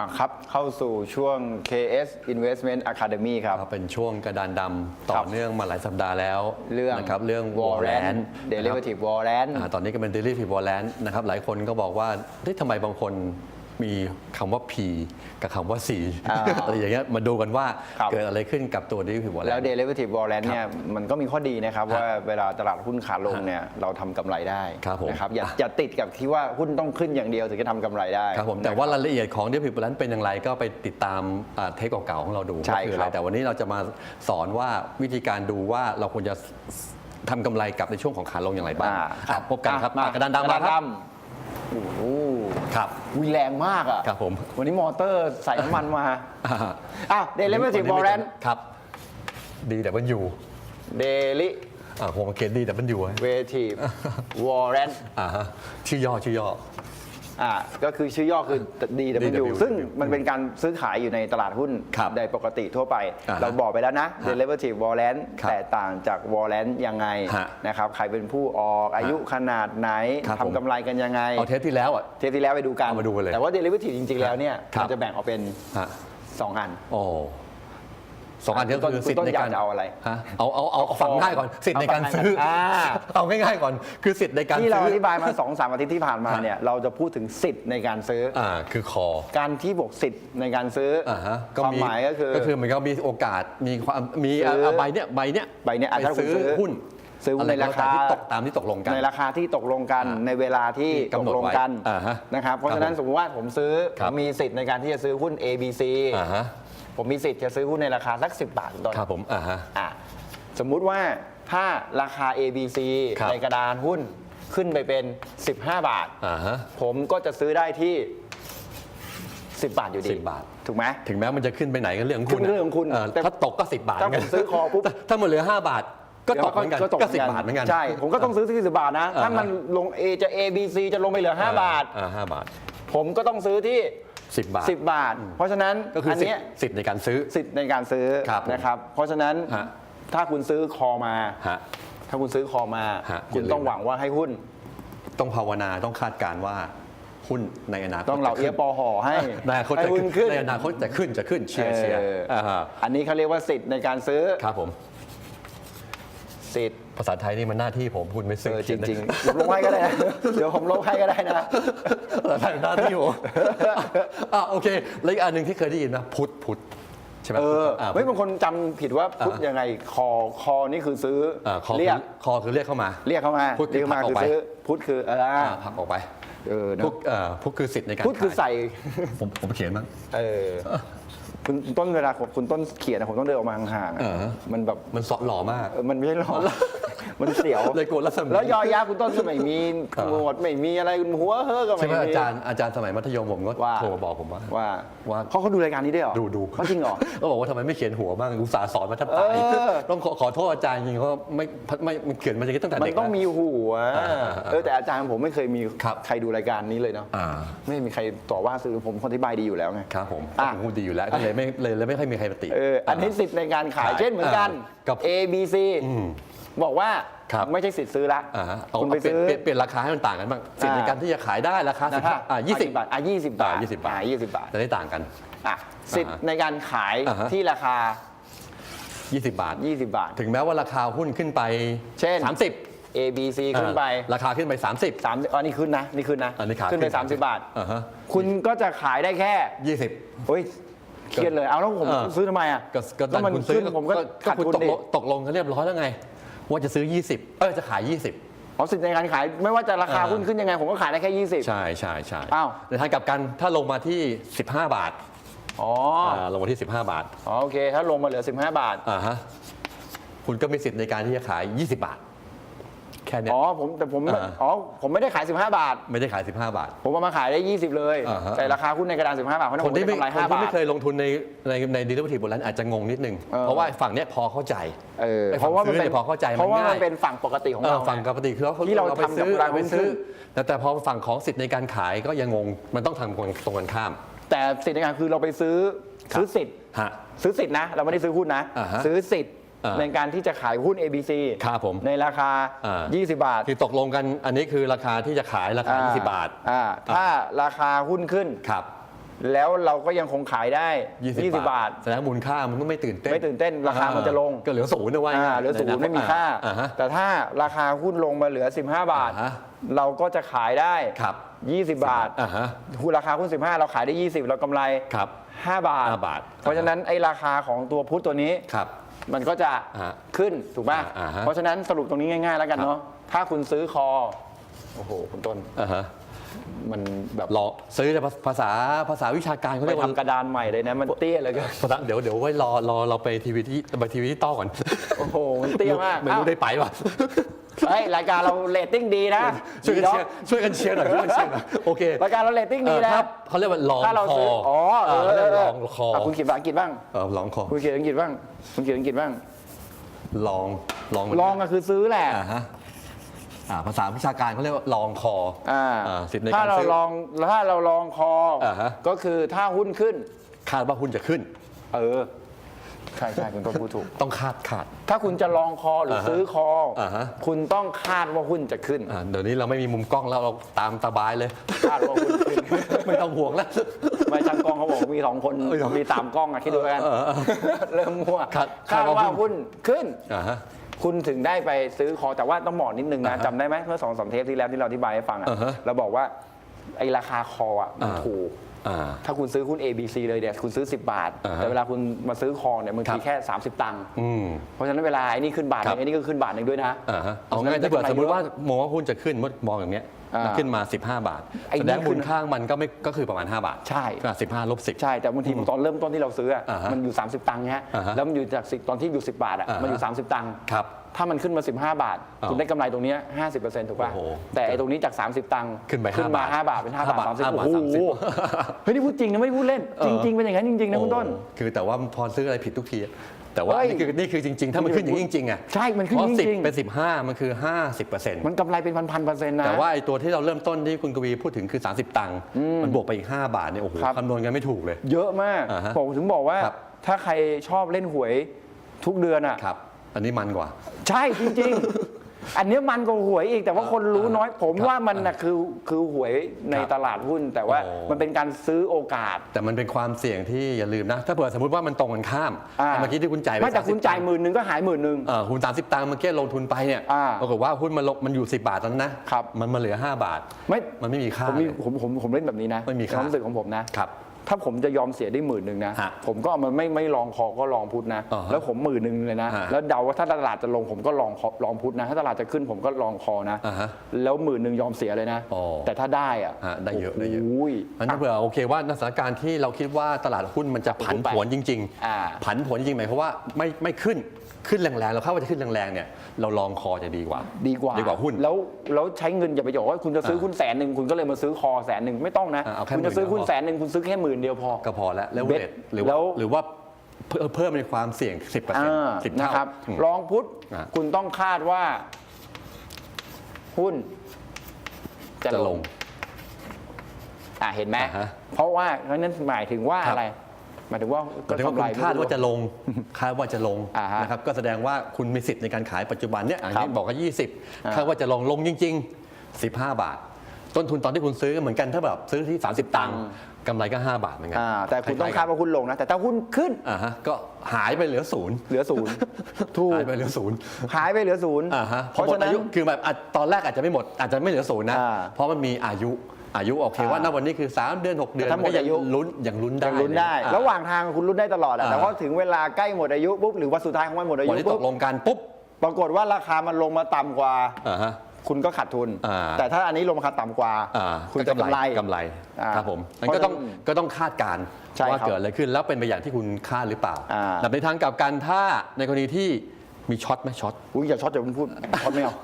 อะครับ เข้าสู่ช่วง KS Investment Academy ครับครับเป็นช่วงกระดานดำต่ครัอบเนื่องมาหลายสัปดาห์แล้วเรื่องนะครับเรื่อง Warrant Warrant Derivative Warrant อ่าตอนนี้ก็เป็น Derivative Warrant นะครับหลายคนก็บอกว่าเฮ้ยทำไมบางคน มีคำว่า P กับคำว่า C อ่า อะไรอย่างเงี้ยมาดูกันว่าครับ เกิดอะไรขึ้นกับตัว Derivative แล้ว Warrant derivative warrant เนี่ยมันก็มีข้อดีนะครับ ว่าเวลาตลาดหุ้นขาลงเนี่ยเราทำกำไรได้ครับผม นะครับอย่าอย่าติดกับที่ว่าหุ้นต้องขึ้นอย่างเดียวถึงจะทำกำไรได้ ครับผมแต่ว่ารายละเอียดของ Derivative Warrant เป็นอย่างไรก็ไปติดตามอ่าเทปเก่าๆของเราดูใช่ว่าคืออะคไรรับแต่วันนี้เราจะมาสอนว่าวิธีการดูว่าเราควรจะทำกำไรกับในช่วงของขาลงอย่างไรบ้างอ่า อะพบกันครับอะอะกระดานดำมาครับ โอ้โห ครับวิแรงมากอะครับผมวันนี้มอเตอร์ใส่น้ำมันมาอ่าอะ derivative warrant ครับดีแต่มันอยู่ derivative อ่าผมเขียนดีแต่มันอยู่ warrant อ่าฮะชื่อย่อชื่อย่อ อ่าก็คือชื่อย่อคือ DW DW ซึ่งมันเป็นการซื้อขายอยู่ในตลาดหุ้นครับโดยปกติทั่วไป อ่าฮะเราบอกไปแล้วนะฮะ derivative warrant ครับแตกต่างจาก warrant ยังไงฮะนะครับใครเป็นผู้ออกอายุขนาดไหนครับผม ทำกำไรกันยังไง เอาเทปที่แล้วอะ เทปที่แล้วไปดูกันเอามาดูกันเลยแต่ว่า derivative จริง ๆ แล้วเนี่ยครับ มันจะแบ่งออกเป็น ฮะ2 อัน โอ้ สองอันนี้ก็คือคุณต้นสิทธิ์ในการคุณต้นอยากจะเอาอะไรฮะเอาเอาเอาเอาฟังง่ายก่อนสิทธิ์ในการเอาฟังซื้อง่ายก่อนอ่าเอาง่ายๆก่อนคือสิทธิ์ในการที่เราซื้อธิบายมา2อสามอาทิตย์ที่ผ่านมาเนี่ยเราจะพูดถึงสิทธิ์ในการซื้อออ่าคือคอการที่บอกสิทธิ์ในการซื้อออ่าฮะความหมายก็คือก็คือเหมือนกับมีโอกาสมีความมีอะซื้ออะใบเนี้ยใบเนี้ยใบเนี้ยอะไปถ้าคุณซื้อซื้อหุ้นซื้อหุ้นอะไรในราคาก็แล้วแต่ที่ตกตามที่ตกลงกัน ในราคาที่ตกลงกันอ่าในเวลาที่ที่ตกำกหนดลงไว้กันอ่าฮะนะครับเพราะครับฉะนั้นผมสมมติว่าผมซื้อครับผมมีสิทธิ์ในการที่จะซื้อหุ้น ABC อ่าฮะ ผมมีสิทธิ์จะซื้อหุ้นในราคาสัก 10 บาทตอนครับผมอ่าฮะ อะสมมุติว่าถ้าราคา ABC ครับ ในกระดานหุ้นขึ้นไปเป็น 15 บาท อ่าฮะ ผมก็จะซื้อได้ที่ 10 บาทอยู่ดี10บาท ถูกไหม ถึงแม้มันจะขึ้นไปไหนก็เรื่องของคุณขึ้นเรื่องของคุณะแต่ถ้าตกก็ 10 บาทถ้าเหนผมซื้อคอปุ๊บ ถ้าถ้ามันเหลือ 5 บาท ก็ตกเหมือนกัน ก็ตกก็สิบบาทเหมือนกัน ใช่ ผมก็ต้องซื้อที่สิบาทนะ อ่าถ้ามันลง A จะ A B C จะลงไปเหลือ 5 บาท อ่าห้าบาท ผมก็ต้องซื้อที่ 10 บาท 10 บาท เพราะฉะนั้นก็คืออันสิทเนี้ยธิ์สิทธิ์ในการซื้อ สิทธิ์ในการซื้อครับผมนะครับ เพราะฉะนั้นฮะ ถ้าคุณซื้อคอมา ฮะ ถ้าคุณซื้อคอมา ฮะคุณอย่าลืม ต้องหวังว่าให้หุ้น ต้องภาวนาต้องคาดการณ์ว่าหุ้นในอนาคตต้องเหล่าจะเอีขึ้ยปอห่อให้ในอนาคตให้จะหุ้ขึ้นนขึ้นในอนาคตจะขึ้นจะขึ้นเชียร์เชียร์เอออ่าฮะอันนี้เขาเรียกว่าสิทธิ์ในการซื้อ ครับผม สิทธิ์ ภาษาไทยนี่มันหน้าที่ผมคุณไม่เอซื้ออจเขียนนะริงๆผมลงให้ก็ได้นะเดี๋ยวผมลงให้ก็ได้นะ ภาษาไทยหน้าที่ผมอะโอเคแล้วอีกอันหนึ่งที่เคยได้ยินนะพุทธพุทธใช่ไหมเอออะไม่บางคนจำผิดว่าพุทธอ่ายัยังไงคอคอนี่คือซื้ออ่าคอเรียกคอคือเรียกเข้ามาเรียกเข้ามาพุทธคือเรียกเข้ามาผลักอคืออกไปซื้อพุทธคือเอออ่าผลักออกไปเออนะพุทธเอ่อพุทธคือสิทธิ์ในการพุทธคือขายใส่ ผมผมเขียนมั้ง เออคุณต้นเวลาคุณต้นเขียนนะผมต้องเดินออกมาห่างๆอะเออ มันแบบมันสอหล่อมาก เออมันไม่ใช่หรอก มันเสียว เลยกลัวรัศมีแล้วยอยาคุณต้นสมัยมีเออหนวดไม่มีอะไรหัวเฮ้อก็ใช่ไม่ไหมมี อาจารย์อาจารย์สมัยมัธยมผมก็ว่า โทรมาบอกผมว่า ว่าว่า เขาเขาดูรายการนี้ด้วยเหรอดูดูเขาจริงเหรอ ก็บอกว่าทำไมไม่เขียนหัวบ้างอุตส่าห์สอนมาแทบตายเออ ต้องขอขอโทษอาจารย์จริงๆเขาไม่ไม่ไม่เขียนมาอย่างนี้ตั้งแต่มันเด็กต้องแล้วมีหัวอ่าอ่าเออแต่อาจารย์ผมไม่เคยมีครับ ใครดูรายการนี้เลยเนาะอ่าไม่มีใครต่อว่าสื่อผมคนอธิบายดีอยู่แล้วไง ครับผมอะ ผมพูดดีอยู่แล้วก็เลยไม่เลยเลยไม่ค่อยมีใครมาติ เอออันนี้สิทธิ์ในการขายขายเช่นเหมือนกัน อ่ากับ A B C อืม บอกว่าครับ ไม่ใช่สิทธิ์ซื้อละ อ่าฮะเอาคุณเอาไปเปลี่ยนซื้อ เปลี่ยนเปลี่ยนราคาให้มันต่างกันบ้างสิทธิ์ในอ่าการที่จะขายได้ราคาสินะบครับอ่ายี่สิบ บาทอะยี่สิบบาทอ่า20บาท อ่ยี่สิบบาทจะได้ต่างกัน อะสิทธิ์ในการขายอ่าฮะ ที่ราคา 20 บาท 20 บาท ถึงแม้ว่าราคาหุ้นขึ้นไปเช่น 30 A B C ขึ้นไปอ่าราคาขึ้นไป 30 สามอ๋อนี่ขึ้นนะนี่ขึ้นนะอันนี้ขาขึ้นไป ขึ้น30 บาท อ่าฮะ คุณก็จะขายได้แค่20 เฮ้ยเครียดเลยเอาแล้วผมเออซื้อทำไมอะก็ก็แล้วมันคุณซื้ขึ้นผมก็ขาดคุณทุนตกดิ ลงตกลงกันเรียบร้อยแล้วไง ว่าจะซื้อ 20 เออจะขาย 20เพราะสิทธิ์ในการขายไม่ว่าจะราคาอ่าหุ้นขึ้นยังไงผมก็ขายได้แค่ 20 ใช่ใช่ใช่อ้าว ในทางกลับกันถ้าลงมาที่ 15 บาทอ๋ออ่าลงมาที่ 15 บาทอ๋อโอเค ถ้าลงมาเหลือ 15 บาท อ่าฮะคุณก็มีสิทธิ์ในการที่จะขาย 20 บาท แค่เนี้ย อ๋อผมแต่ผมอ่า อ๋อผมไม่ได้ขาย 15 บาท ไม่ได้ขาย 15 บาท ผมเอามาขายได้ 20 เลย อ่าฮะแต่ราคาหุ้นในกระดาน 15 บาทเพราะฉะคนั้นนผมที่ได้ไม่กำไรคน5ที่บาไม่ทเคยลงทุนในในในดิลิเวอรี่บนนั้นอาจจะงงนิดนึง เออ เพราะว่าฝั่งเนี้ยพอเข้าใจ เออไอ้เพฝั่งราะว่ามันซื้อเป็นเนี่ยพอเข้าใจเพราะว่าง่มันเป็นฝั่งปกติของเอเราอฝั่งปกติคือเขาที่เราไปทำกับซื้อเราไปซื้อหุ้นขึ้แต่แต่พอฝั่งของสิทธิ์ในการขายก็ยังงงมันต้องทำตรงกันข้าม แต่สิทธิ์ในการคือเราไปซื้อครับ ซื้อสิทธิ์ฮะ ซื้อสิทธิ์นะ เราไม่ได้ซื้อหุ้นนะ อ่าฮะ ซื้อสิทธิ์อ่า ในการที่จะขายหุ้น ABC ครับผมในราคาอ่า20 บาท คือตกลงกันอันนี้คือราคาที่จะขายราคา 20 บาทอ่าถ้าราคาหุ้นขึ้นครับแล้วเราก็ยังคงขายได้ 20 20บาท แสดงว่ามูลค่ามันก็ไม่ตื่นเต้น ไม่ตื่นเต้น ราคามันจะลง ก็เหลือศูนย์นะว่าอ่าเหลือศูนย์ไม่มีค่าอ่าฮะแต่ถ้าราคาหุ้นลงมาเหลือ 15 บาทอ่าฮะเราก็จะขายได้ครับ20 บาทอ่าฮะหุ้นราคาหุ้น 15 เราขายได้ 20 เรากำไรครับ5บาทห้าบาท เพราะฉะนั้นไอ้ราคาของตัวพุทตัวนี้ครับ มันก็จะอ่าขึ้นถูกป่ะอ่าฮะเพราะฉะนั้นสรุปตรงนี้ง่าย ๆ แล้วกันครับ เนาะถ้าคุณซื้อคอโอ้โหคุณต้นอ่าฮะมันแบบรอซื้อแต่ภาษาภาษาวิชาการเขาไปเรียกว่าทำกระดานใหม่เลยนะ มันเตี้ยเหลยก็ภาษาเดี๋ยวเดี๋ยวไว้รอรอเราไปทีวีที่ไปทีวีที่ต้อก่อนโอ้โหมันเตี้ยมากไม่รู้อ้าว ได้ไปป่ะ เฮ้ยรายการเราเรตติ้งดีนะช่วยกันดีเชียร์ช่วยกันเชียร์หน่อยช่วยกันเชียร์หน่อยโอเครายการเราเรตติ้งเอดีอนะถ้าเขาเรียกว่าลองถ้าเราคอซื้ออ๋อเออเขาเอเรียกอว่าเอลอองคออะคุณเขียนภาษาอังกฤษบ้างเออลองคอคุณเขียนอังกฤษบ้างคุณเขียนอังกฤษบ้างลองลองลองก็คือซื้อแหละอ่าฮะอ่าภาษาวิชาการเขาเรียกว่าลองคออ่าอ่าสิทธิ์ในถ้าการเราซื้อ ลองถ้าเราลองคออาฮะ ก็คือถ้าหุ้นขึ้น คาดว่าหุ้นจะขึ้น เออ ใช่ใช่คุณต้นพูดถูก ต้องคาดคาด ถ้าคุณจะลองคอหรืออาฮะซื้อคออาฮะ คุณต้องคาดว่าหุ้นจะขึ้น อ่าเดี๋ยวนี้เราไม่มีมุมกล้องแล้วเราตามสบายเลย คาดว่าหุ้นขึ้น ไม่ต้องห่วงแล้ว ไม่ช่างกล้องเขาบอกมีสองคนเออมีตามกล้องอะคิดดูกันเออเออเริ่มมั่วคาดคาดคาดว่าว่าหุ้นหุ้นขึ้น อ่าฮะ คุณถึงได้ไปซื้อคอแต่ว่าต้องบอกนิดนึงนะอ่าฮะจำได้ไหมเมื่อสองสามเทปที่แล้วที่เราอธิบายให้ฟังอะอ่าฮะเราบอกว่าไอ้ราคาคออะมันอ่าถูก อ่าถ้าคุณซื้อหุ้น ABC เลยเนี่ยคุณซื้อ 10 บาท อ่าฮะแต่เวลาคุณมาซื้อคอเนี่ยบางครัทีบแค่ 30 ตังค์อืมเพราะฉะนั้นเวลาไอ้นี่ขึ้นบาทหครันึ่บงไอ้นี่ก็ขึ้นบาทหนึ่งด้วยนะอ่าฮะเอาง่ายๆถ้าเกิดสมมติว่ามองว่าหุ้นจะขึ้นมองอย่างเนี้ยอ่ามันขึ้นมา 15 บาทไอ้นี่แสดงขึ้มูนลค่ามันก็ไม่ก็คือประมาณ 5 บาทใช่ ก็15ลบ10 ใช่ แต่บางทีตอนเริ่มต้นที่เราซื้ออะอ่าฮะมันอยู่ 30 ตังค์ฮะอ่าฮะแล้วมันอยู่จาก10ตอนที่อยู่ 10 บาทอะอ่าฮะมันอยู่ 30 ตังค์ครับ ถ้ามันขึ้นมา 15 บาท อ้าวคุณได้กำไรตรงเนี้ย50%ถูกป่ะ โอ้โหแต่ไอ้ตรงนี้จาก 30 ตังค์ขึ้นไปขึ้นมาห้า5บาบาททเป็น5ห้าบาทบาท30ห้าบาทโอ้โหสามสิบเฮ้ยนี่พูดจริงนะไม่ได้พูดเล่นจริง ๆ เป็นอย่างนั้นจริง ๆ นะคุณต้น โอ้คือแต่ว่าพอซื้ออะไรผิดทุกที แต่ว่าเฮ้ย นี่คือนี่คือจริง ๆ ถ้ามันขึ้นอย่างนี้จริงๆอะใช่ มันขึ้นเพราะจสิบริงๆเป็น 15 มันคือ 50เปอร์เซ็นต์มันกำไรเป็นพันๆเปอร์เซ็นต์นะ แต่ว่าไอ้ตัวที่เราเริ่มต้นที่คุณกวีพูดถึงคือ 30 ตังค์มันบวกไปอีก 5 บาทเนี่ยโอ้โหครับ คำนวณกันไม่ถูกเลย เยอะมากอ่าฮะผมถึงบอกว่า ครับถ้าใครชอบเล่นหวยทุกเดือนอะ ครับ อันนี้มันกว่า ใช่จริงๆ อันเนี้ยมันกว่าหวยอีกแต่ว่าคนรู้น้อย ผมครับว่ามันนะคือคือหวยในครับตลาดหุ้น แต่ว่าโอ้ มันเป็นการซื้อโอกาส แต่มันเป็นความเสี่ยงที่อย่าลืมนะ ถ้าเผื่อสมมติว่ามันตรงกันข้ามอ่า เมื่อกี้ที่คุณจ่ายปไม่แต่คุณ30จ่ายหมื่นหนึ่งก็หายหมื่นหนึ่ง เออคุณ30ตังค์เมื่อกี้ลงทุนไปเนี่ยอ่าปรากฏว่าหุ้นมันลงมันอยู่ 10 บาทตอนนั้นนะครับ มันมาเหลือ 5 บาท ไม่มันไม่มีค่าผมมีเลย ผมผมผมเล่นแบบนี้นะไม่มีค่าความรู้สึกของผมนะครับ ถ้าผมจะยอมเสียได้หมื่นหนึ่งนะ ฮะผมก็เอามาไม่ไม่ลองคอก็ลองพุทธนะ อ่าฮะแล้วผมหมื่นหนึ่งเลยนะ ฮะแล้วเดาว่าถ้าตลาดจะลงผมก็ลองคอลองพุทธนะ ถ้าตลาดจะขึ้นผมก็ลองคอนะ อ่าฮะแล้วหมื่นหนึ่งยอมเสียเลยนะ อ๋อแต่ถ้าได้อะฮะได้เยอะได้เยอะโอ้ยอันนี้เผื่อโอเคว่าในสถานการณ์ที่เราคิดว่าตลาดหุ้นมันจะผันผวนจริงอ่า ผันผวนจริงหมายความว่าไม่ไม่ขึ้นขึ้นแรงๆเราคาดว่าจะขึ้นแรงๆเนี่ยเราลองคอจะดีกว่า ดีกว่าดีกว่าหุ้นแล้วแล้วใช้เงินอย่าไปบอกว่าคุณจะซื้ออ่าหุ้นแสนหนึ่งคุณก็เลยมาซื้อคอแสนหนึ่งไม่ต้องนะ อ่าเอาแค่คุณจะซื้อหุ้นหมื่นเดียวพอแสนหนึ่งคุณซื้อแค่หมื่นเดียวพอ ก็พอแล้วแล้วเบ็เวดทหรือแล้ว่าวหรือว่าเพิ่มเพิ่มในความเสี่ยง 10%อ่า10นะเท่าครับอืมรองพุทธอ่าคุณต้องคาดว่า หุ้น จะจะลลง ง อ่าเห็นไหมอ่าฮะ เพราะว่าเพราะฉะนั้นหมายถึงว่าครับอะไรหมายถึงว่าหมายถึงว่าคุณไม่คาดรู้ว่าจะลงคาดว่าจะลงอ่าฮะนะครับก็แสดงว่าคุณมีสิทธิ์ในการขายปัจจุบันเนี่ยอันครันี้บบอกว่า อ่า20 คาดว่าจะลงลงจริง ๆ 15 บาท ต้นทุนตอนที่คุณซื้อเหมือนกันถ้าแบบซื้อที่ 30 ตังค์กำไรก็ 5 บาทเหมือนกัอ่าแต่คุณต้องล้ยๆคาดว่าหุ้นลงนะ แต่ถ้าหุ้นขึ้นอ่าฮะก็หายไปเหลือศูนย์เหลือศูนย์ถูกหายไปเหลือศูนย์หายไปเหลือศูนย์อ่าฮะเพพอราะหมดฉะนั้อานยุคือแบบอะตอนแรกอาจจะไม่หมดอาจจะไม่เหลือศูนย์นะ อ่าเพราะมันมีอายุอายุโอเคว่าอ่าณวันนี้คือ 3 เดือน 6 เดือนแต่ถ้าหมดก็ยังอายุ ลุ้นยังลุ้นได้ยังลุ้นได้ อ่ระหว่างทางคุณลุ้นได้ตลอดอะอ่า แต่พอถึงเวลาใกล้หมดอายุปุ๊บหรือว่าสุดท้ายของมันหมดอาวันยุที่ตปุ๊บกลงกันปุ๊บปรากฏว่าราคามันลงมาต่ำกว่า อ่าฮะ คุณก็ขาดทุน อ่า แต่ถ้าอันนี้ลงมาต่ำกว่า อ่าคุณจะกำไร กำไรอ่าครับผมมันเพราะก็ต้องฉะนั้นก็ต้องคาดการณ์ใช่ว่าครับเกิดอะไรขึ้นแล้วเป็นไปอย่างที่คุณคาดหรือเปล่าอ่า แต่ในทางกลับกันถ้าในกรณีที่มีช็อตไหมช็อต อุ้ยอย่าช็อตอย่าเพิ่งพูดช็อตไม่เอา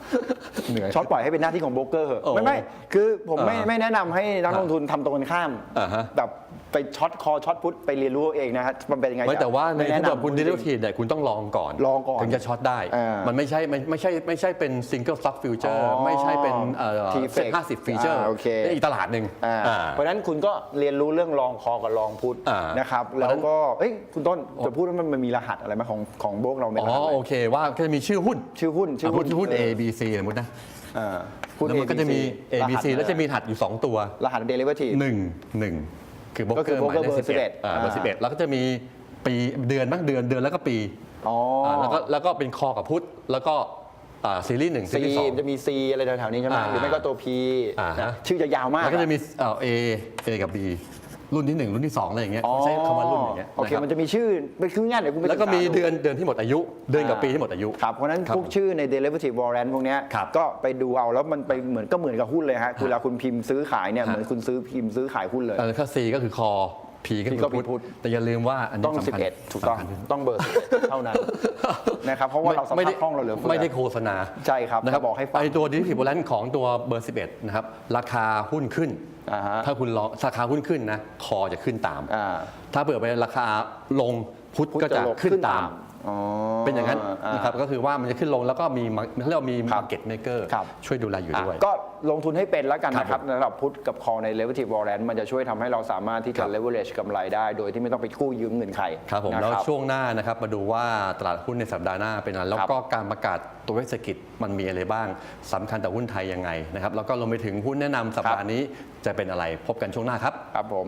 เหนื่อยช็อตปล่อยให้เป็นหน้าที่ของโบรกเกอร์เหอะโอ้ไม่ไม่คือผมไม่อ่าไม่แนะนำให้นักลงทุนทำตรงกันข้ามอ่าฮะแบบ ไปช็อตคอช็อตพุทไปเรียนรู้เอาเองนะฮะมันเป็นยังไงไม่แต่ว่าในไม่ที่แะแบบคุณจดิริลิงทีเนี่ยคุณต้องลองก่อนลองก่อนถึงจะช็อตได้ อ่ามัมันไม่ใช่ไม่ไม่ใช่ไม่ใช่เป็นซิงเกิลซ็อกฟิวเจอร์อ๋อไม่ใช่เป็นเอ่อ T-Flex เซ็ตห้าสิบฟีเจอร์อ่าโอเค อีกตลาดหนึ่งอ่าอ่า เพราะฉะนั้นคุณก็เรียนรู้เรื่องลองคอกับลองพุทอ่านะครับ เพราะแล้ฉะวนั้นก็เอ้ยคุณต้นจะพูดว่ามันมันมีรหัสอะไรไหมของของโบกเราเป็นอ๋รอหัสอะไรโอเคว่าก็จะมีชื่อหุ้นชื่อหุ้นชื่ออะหุ้นชื่อหุ้น A เออ B C สมมตินะอ่าหุ้นแล้วมันก็จะมี A B C แล้วจะมีรหัสอยู่ 2 ตัว รหัสเดลิเวอรี่ 1 1 คือโบรกก็เกคืออร์หมายเล broker ขเบอร์สิบเอ็ด11อ่าเบอร์อ่าสิบเอ็ดแล้วก็จะมีปีเดือนบ้างเดือนเดือนแล้วก็ปีอ๋ออ่าแล้วก็แล้วก็เป็นคอกับพุทธแล้วก็อ่าซีรีส์หนึ่งซีซีรีส์สองจะมี C อะไรแถวๆนี้ใช่ไหมอ่าหรือไม่ก็ตัว P อ่าฮะชื่อจะยาวมากแล้วก็จะมีเอ่อ A A กับ B รุ่นที่1รุ่นที่2อะไรอย่างเงี้ยอ๋อใช้คำว่ารุ่นอย่างเงี้ยโอเคนะครับมันจะมีชื่อเป็นชื่อง่ายเดี๋ยวคุณไปแล้วก็มีศึษาเดือนเดือนที่หมดอายุ เดือนกับปีที่หมดอายุครับเพราะฉะนั้นครับพวกชื่อใน derivative warrant พวกเนี้ยครับก็ไปดูเอาแล้วมันไปเหมือนก็เหมือนกับหุ้นเลยฮะคือเวลาคุณพิมพ์ซื้อขายเนี่ยฮะเหมือนคุณซื้อพิมพ์ซื้อขายหุ้นเลยเออถ้า C ก็คือคอ P ก็คือก็คือพุทธพุทธแต่อย่าลืมว่าอันนี้ต้องสำคัญ11 ถูกต้องสำคัญที่สุดต้องเบอร์11เท่านั้นนะครับเพราะว่าเราสไม่ภาได้พคล่องเราเหลือเฟือไม่ได้โฆษณาใช่ครับนะครับจะบอกให้ฟังไอตัวดิจิทัลแลนของตัวเบอร์ 11 นะครับ ราคาหุ้นขึ้น อ่าฮะถ้าคุณลองราคาหุ้นขึ้นนะ คอจะขึ้นตาม อ่า ถ้าเปิดไปราคาลงพุทธพุทธก็จะลงขึ้นตามอ๋อ เป็นอย่างนั้นอ่านะครับก็คือว่ามันจะขึ้นลงแล้วก็มีมาเขาเรียกว่ามีครับ market maker ครับช่วยดูแลอยู่ด้วยอะก็ลงทุนให้เป็นแล้วกันนะคครัรับบสำหรับพุทกับคอใน derivative warrant มันจะช่วยทำให้เราสามารถที่คจะรับ leverage กำไรได้ โดยที่ไม่ต้องไปกู้ยืมเงินใครครับผมนะแล้วช่วงหน้านะครับมาดูว่าตลาดหุ้นในสัปดาห์หน้าเป็นอะไรแล้วก็การประกาศตัวเลขเศรษฐกิจมันมีอะไรบ้างสำคัญต่อหุ้นไทยยังไงนะครับแล้วก็รวมไปถึงหุ้นแนะนำสัปดาห์นี้จะเป็นอะไรพบกันช่วงหน้าครับครับผม